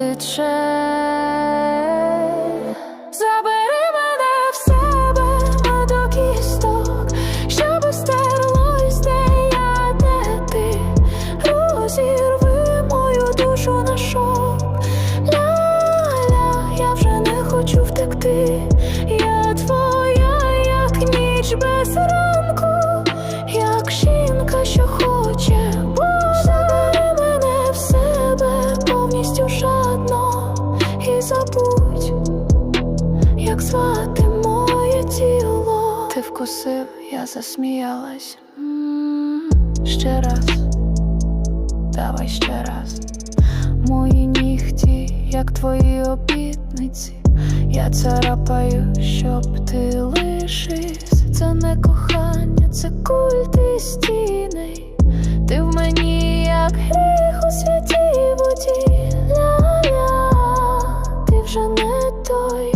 Забери мене в себе а до кісток, щоб стерлось, де я, де ти розірви мою душу на шок. Ля-ля, я вже не хочу втекти. Я твоя, як ніч без ранку, як жінка, що хоче як звати моє тіло. Ти вкусив, я засміялась. Ще раз, давай ще раз. Мої нігті, як твої обітниці. Я царапаю, щоб ти лишився. Це не кохання, це культ і стіни. Ти в мені, як гріх у святій воді. Ля-ля, ти вже не той,